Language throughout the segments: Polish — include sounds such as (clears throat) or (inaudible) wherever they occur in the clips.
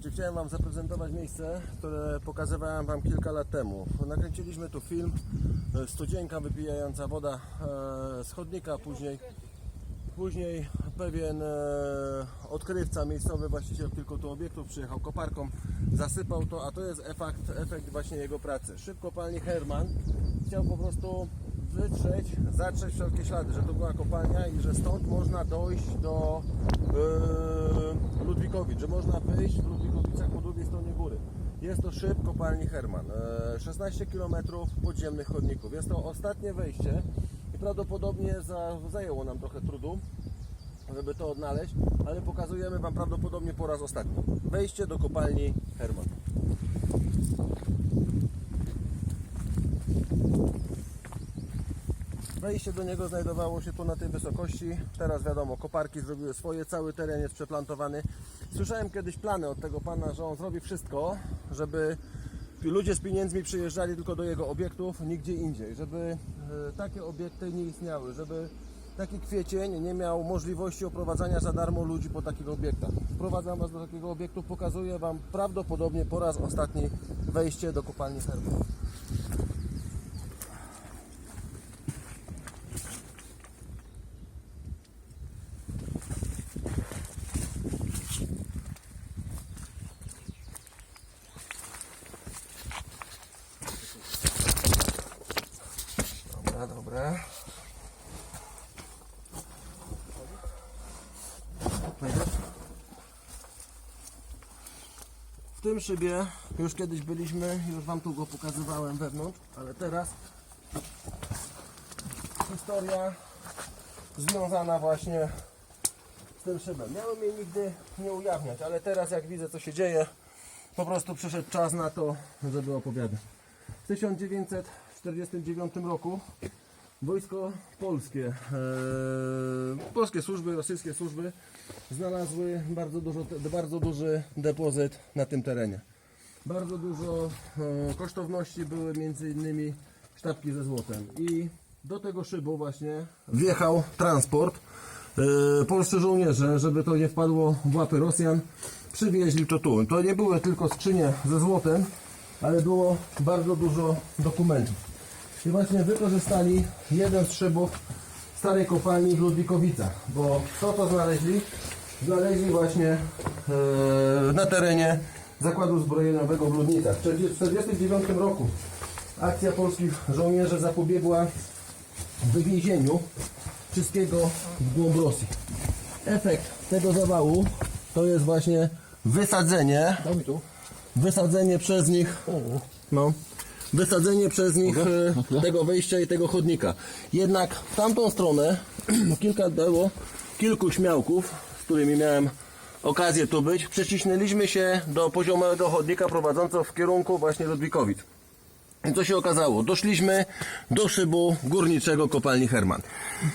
Słuchajcie, chciałem Wam zaprezentować miejsce, które pokazywałem Wam kilka lat temu. Nakręciliśmy tu film e, Studzienka wypijająca woda e, z chodnika, później, później pewien e, odkrywca, miejscowy właściciel kilku tu obiektów przyjechał koparką, zasypał to, a to jest efekt, efekt właśnie jego pracy. Szyb kopalni Herman chciał po prostu wytrzeć, zatrzeć wszelkie ślady, że to była kopalnia i że stąd można dojść do e, że można wyjść w Ludwikowicach po drugiej stronie góry. Jest to szyb kopalni Herman. E, 16 km podziemnych chodników. Jest to ostatnie wejście i prawdopodobnie za, zajęło nam trochę trudu, żeby to odnaleźć, ale pokazujemy Wam prawdopodobnie po raz ostatni. Wejście do kopalni Herman. Wejście do niego znajdowało się tu na tej wysokości. Teraz wiadomo, koparki zrobiły swoje, cały teren jest przeplantowany. Słyszałem kiedyś plany od tego pana, że on zrobi wszystko, żeby ludzie z pieniędzmi przyjeżdżali tylko do jego obiektów, nigdzie indziej, żeby e, takie obiekty nie istniały, żeby taki kwiecień nie miał możliwości oprowadzania za darmo ludzi po takich obiektach. Wprowadzam Was do takiego obiektu, pokazuję Wam prawdopodobnie po raz ostatni wejście do kopalni Herbu. Tym szybie już kiedyś byliśmy, już Wam tu go pokazywałem wewnątrz, ale teraz historia związana właśnie z tym szybem. Miałem jej nigdy nie ujawniać, ale teraz jak widzę co się dzieje, po prostu przyszedł czas na to, żeby opowiadać. W 1949 roku wojsko polskie, e, polskie służby, rosyjskie służby znalazły bardzo, dużo, bardzo duży depozyt na tym terenie. Bardzo dużo e, kosztowności były między innymi sztabki ze złotem i do tego szybu właśnie wjechał transport. E, polscy żołnierze, żeby to nie wpadło w łapy Rosjan, przywieźli to tu. To nie były tylko skrzynie ze złotem, ale było bardzo dużo dokumentów. I właśnie wykorzystali jeden z szybów starej kopalni w Ludwikowicach, bo co to znaleźli? Znaleźli właśnie e, na terenie zakładu zbrojeniowego w Ludnicach. W 1949 roku akcja polskich żołnierzy zapobiegła wywiezieniu wszystkiego w głąb Rosji. Efekt tego zawału to jest właśnie wysadzenie wysadzenie przez nich no, wysadzenie przez nich e, tego wejścia i tego chodnika. Jednak w tamtą stronę (clears throat) kilka było kilku śmiałków, z którymi miałem okazję tu być, przecisnęliśmy się do poziomego chodnika prowadzącego w kierunku właśnie Ludwikowic. I co się okazało? Doszliśmy do szybu górniczego kopalni Herman.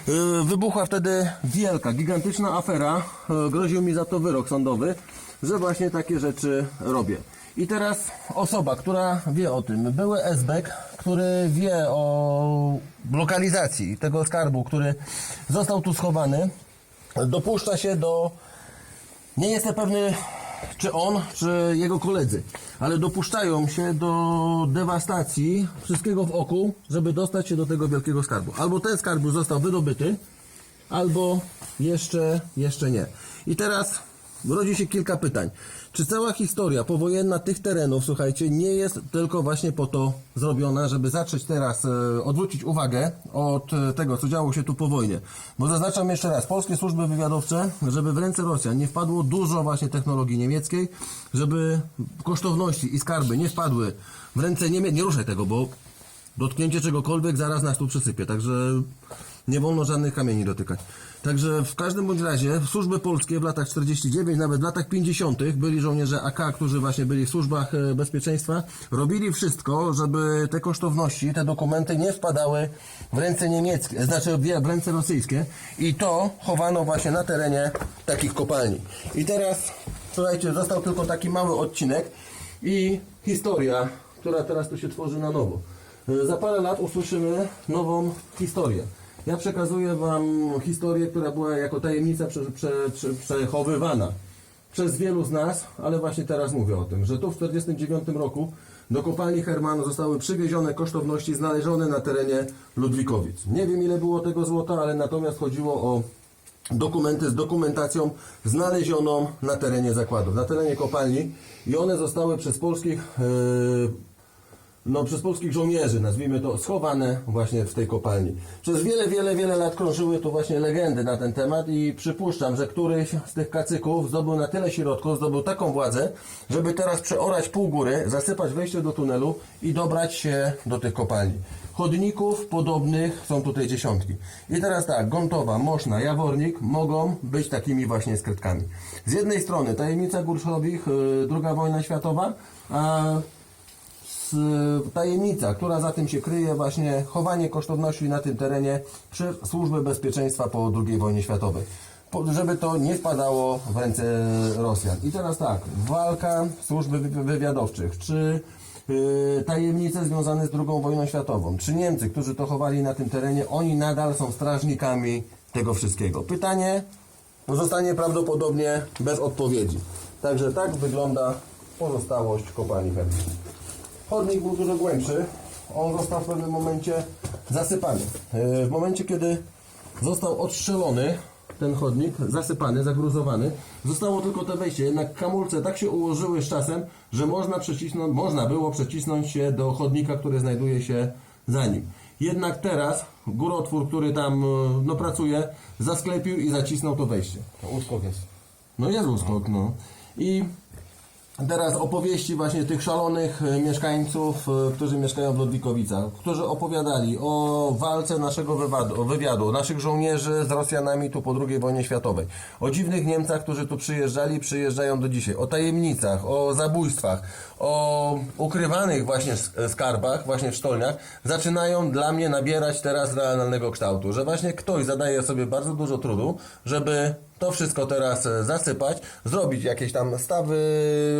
Yy, Wybuchła wtedy wielka, gigantyczna afera. Yy, Groził mi za to wyrok sądowy, że właśnie takie rzeczy robię. I teraz osoba, która wie o tym, były SBEK, który wie o lokalizacji tego skarbu, który został tu schowany, dopuszcza się do nie jestem pewny, czy on, czy jego koledzy, ale dopuszczają się do dewastacji wszystkiego w oku, żeby dostać się do tego wielkiego skarbu. Albo ten skarb już został wydobyty, albo jeszcze, jeszcze nie. I teraz rodzi się kilka pytań. Czy cała historia powojenna tych terenów, słuchajcie, nie jest tylko właśnie po to zrobiona, żeby zacząć teraz e, odwrócić uwagę od e, tego, co działo się tu po wojnie? Bo zaznaczam jeszcze raz, polskie służby wywiadowcze, żeby w ręce Rosjan nie wpadło dużo właśnie technologii niemieckiej, żeby kosztowności i skarby nie wpadły w ręce Niemiec, nie ruszaj tego, bo dotknięcie czegokolwiek zaraz nas tu przysypie, także nie wolno żadnych kamieni dotykać. Także w każdym bądź razie służby polskie w latach 49, nawet w latach 50 byli żołnierze AK, którzy właśnie byli w służbach e, bezpieczeństwa, robili wszystko, żeby te kosztowności, te dokumenty nie wpadały w ręce niemieckie, znaczy w ręce rosyjskie i to chowano właśnie na terenie takich kopalni. I teraz, słuchajcie, został tylko taki mały odcinek i historia, która teraz tu się tworzy na nowo. E, Za parę lat usłyszymy nową historię. Ja przekazuję Wam historię, która była jako tajemnica prze, prze, prze, przechowywana przez wielu z nas, ale właśnie teraz mówię o tym, że tu w 1949 roku do kopalni Herman zostały przywiezione kosztowności znalezione na terenie Ludwikowic. Nie wiem ile było tego złota, ale natomiast chodziło o dokumenty z dokumentacją znalezioną na terenie zakładów, na terenie kopalni i one zostały przez polskich yy, no, przez polskich żołnierzy, nazwijmy to, schowane właśnie w tej kopalni. Przez wiele, wiele, wiele lat krążyły tu właśnie legendy na ten temat i przypuszczam, że któryś z tych kacyków zdobył na tyle środków, zdobył taką władzę, żeby teraz przeorać pół góry, zasypać wejście do tunelu i dobrać się do tych kopalni. Chodników podobnych są tutaj dziesiątki. I teraz tak, Gontowa, Moszna, Jawornik mogą być takimi właśnie skrytkami. Z jednej strony tajemnica Górszowich, yy, druga wojna światowa, a tajemnica, która za tym się kryje, właśnie chowanie kosztowności na tym terenie przez służby bezpieczeństwa po II wojnie światowej. Żeby to nie wpadało w ręce Rosjan. I teraz tak, walka służb wy- wywiadowczych, czy yy, tajemnice związane z II wojną światową, czy Niemcy, którzy to chowali na tym terenie, oni nadal są strażnikami tego wszystkiego. Pytanie zostanie prawdopodobnie bez odpowiedzi. Także tak wygląda pozostałość kopalni Hermit. Chodnik był dużo głębszy. On został w pewnym momencie zasypany. E, W momencie, kiedy został odstrzelony ten chodnik, zasypany, zagruzowany, zostało tylko to wejście. Jednak hamulce tak się ułożyły z czasem, że można, przecisnąć, można było przecisnąć się do chodnika, który znajduje się za nim. Jednak teraz górotwór, który tam e, no, pracuje, zasklepił i zacisnął to wejście. To uskok jest. No jest uskok, no. I teraz opowieści właśnie tych szalonych e, mieszkańców, e, którzy mieszkają w Ludwikowicach, którzy opowiadali o walce naszego wywiadu, wywiadu, naszych żołnierzy z Rosjanami tu po II wojnie światowej, o dziwnych Niemcach, którzy tu przyjeżdżali, przyjeżdżają do dzisiaj, o tajemnicach, o zabójstwach, o ukrywanych właśnie skarbach, właśnie w sztolniach, zaczynają dla mnie nabierać teraz realnego kształtu, że właśnie ktoś zadaje sobie bardzo dużo trudu, żeby to wszystko teraz e, zasypać, zrobić jakieś tam stawy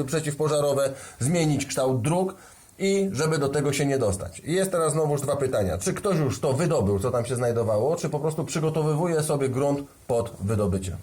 przeciwpożarowe, zmienić kształt dróg i żeby do tego się nie dostać. I jest teraz znowuż dwa pytania. Czy ktoś już to wydobył, co tam się znajdowało, czy po prostu przygotowywuje sobie grunt pod wydobycie?